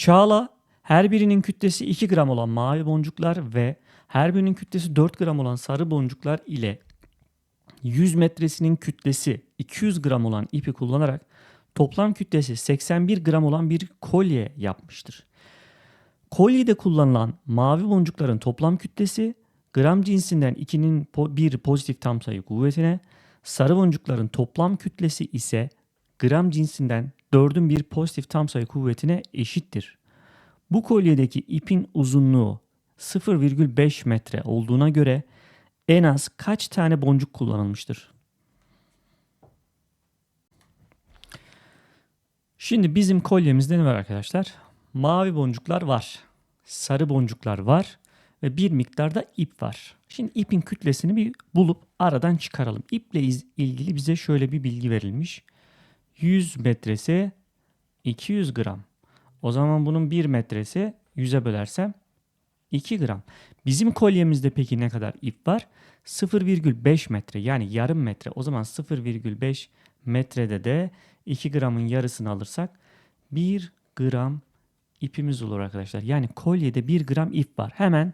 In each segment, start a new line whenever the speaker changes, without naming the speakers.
Çağla her birinin kütlesi 2 gram olan mavi boncuklar ve her birinin kütlesi 4 gram olan sarı boncuklar ile 100 metresinin kütlesi 200 gram olan ipi kullanarak toplam kütlesi 81 gram olan bir kolye yapmıştır. Kolyede kullanılan mavi boncukların toplam kütlesi gram cinsinden 2'nin po- bir pozitif tam sayı kuvvetine, sarı boncukların toplam kütlesi ise gram cinsinden 4'ün bir pozitif tam sayı kuvvetine eşittir. Bu kolyedeki ipin uzunluğu 0,5 metre olduğuna göre en az kaç tane boncuk kullanılmıştır? Şimdi bizim kolyemizde ne var arkadaşlar? Mavi boncuklar var. Sarı boncuklar var. Ve bir miktarda ip var. Şimdi ipin kütlesini bir bulup aradan çıkaralım. İple ilgili bize şöyle bir bilgi verilmiş. 100 metresi 200 gram. O zaman bunun 1 metresi 100'e bölersem 2 gram. Bizim kolyemizde peki ne kadar ip var? 0,5 metre yani yarım metre. O zaman 0,5 metrede de 2 gramın yarısını alırsak 1 gram ipimiz olur arkadaşlar. Yani kolyede 1 gram ip var. Hemen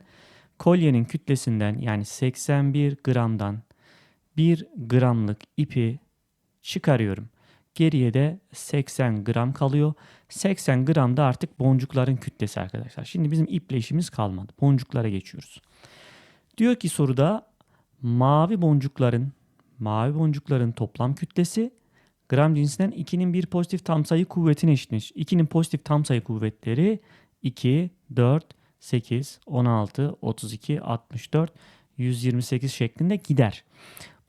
kolyenin kütlesinden yani 81 gramdan 1 gramlık ipi çıkarıyorum. Geriye de 80 gram kalıyor. 80 gram da artık boncukların kütlesi arkadaşlar. Şimdi bizim iple işimiz kalmadı. Boncuklara geçiyoruz. Diyor ki soruda mavi boncukların mavi boncukların toplam kütlesi gram cinsinden 2'nin bir pozitif tam sayı kuvvetine eşitmiş. 2'nin pozitif tam sayı kuvvetleri 2, 4, 8, 16, 32, 64, 128 şeklinde gider.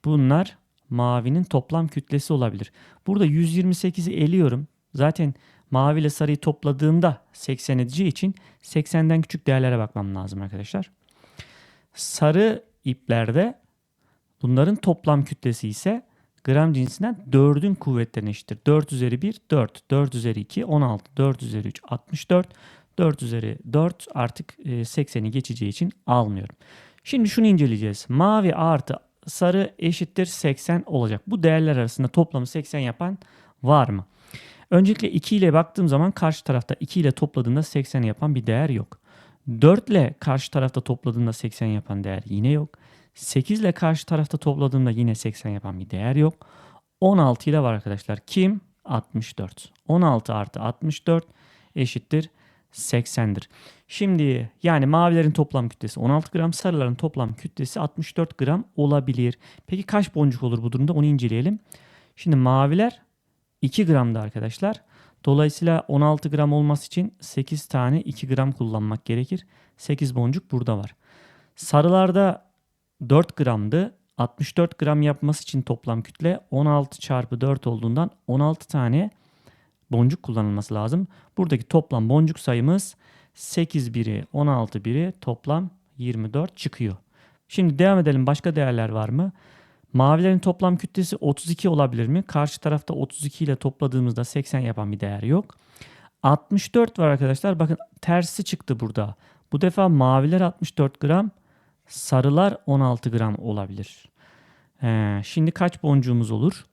Bunlar mavinin toplam kütlesi olabilir. Burada 128'i eliyorum. Zaten mavi ile sarıyı topladığımda 80 edeceği için 80'den küçük değerlere bakmam lazım arkadaşlar. Sarı iplerde bunların toplam kütlesi ise gram cinsinden 4'ün kuvvetlerine eşittir. 4 üzeri 1 4, 4 üzeri 2 16, 4 üzeri 3 64, 4 üzeri 4 artık e, 80'i geçeceği için almıyorum. Şimdi şunu inceleyeceğiz. Mavi artı sarı eşittir 80 olacak. Bu değerler arasında toplamı 80 yapan var mı? Öncelikle 2 ile baktığım zaman karşı tarafta 2 ile topladığımda 80 yapan bir değer yok. 4 ile karşı tarafta topladığımda 80 yapan değer yine yok. 8 ile karşı tarafta topladığımda yine 80 yapan bir değer yok. 16 ile var arkadaşlar. Kim? 64. 16 artı 64 eşittir 80'dir. Şimdi yani mavilerin toplam kütlesi 16 gram, sarıların toplam kütlesi 64 gram olabilir. Peki kaç boncuk olur bu durumda onu inceleyelim. Şimdi maviler 2 gramda arkadaşlar. Dolayısıyla 16 gram olması için 8 tane 2 gram kullanmak gerekir. 8 boncuk burada var. Sarılarda 4 gramdı. 64 gram yapması için toplam kütle 16 çarpı 4 olduğundan 16 tane boncuk kullanılması lazım. Buradaki toplam boncuk sayımız 8 biri 16 biri toplam 24 çıkıyor. Şimdi devam edelim. Başka değerler var mı? Mavilerin toplam kütlesi 32 olabilir mi? Karşı tarafta 32 ile topladığımızda 80 yapan bir değer yok. 64 var arkadaşlar. Bakın tersi çıktı burada. Bu defa maviler 64 gram, sarılar 16 gram olabilir. Ee, şimdi kaç boncuğumuz olur?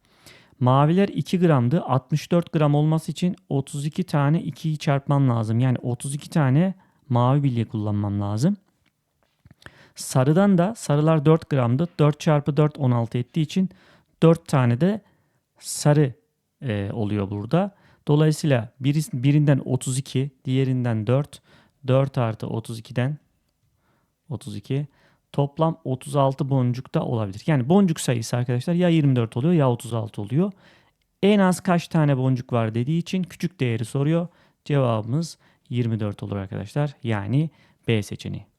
Maviler 2 gramdı. 64 gram olması için 32 tane 2'yi çarpmam lazım. Yani 32 tane mavi bilye kullanmam lazım. Sarıdan da sarılar 4 gramdı. 4 çarpı 4 16 ettiği için 4 tane de sarı e, oluyor burada. Dolayısıyla biri, birinden 32, diğerinden 4. 4 artı 32'den 32. Toplam 36 boncuk da olabilir. Yani boncuk sayısı arkadaşlar ya 24 oluyor ya 36 oluyor. En az kaç tane boncuk var dediği için küçük değeri soruyor. Cevabımız 24 olur arkadaşlar. Yani B seçeneği.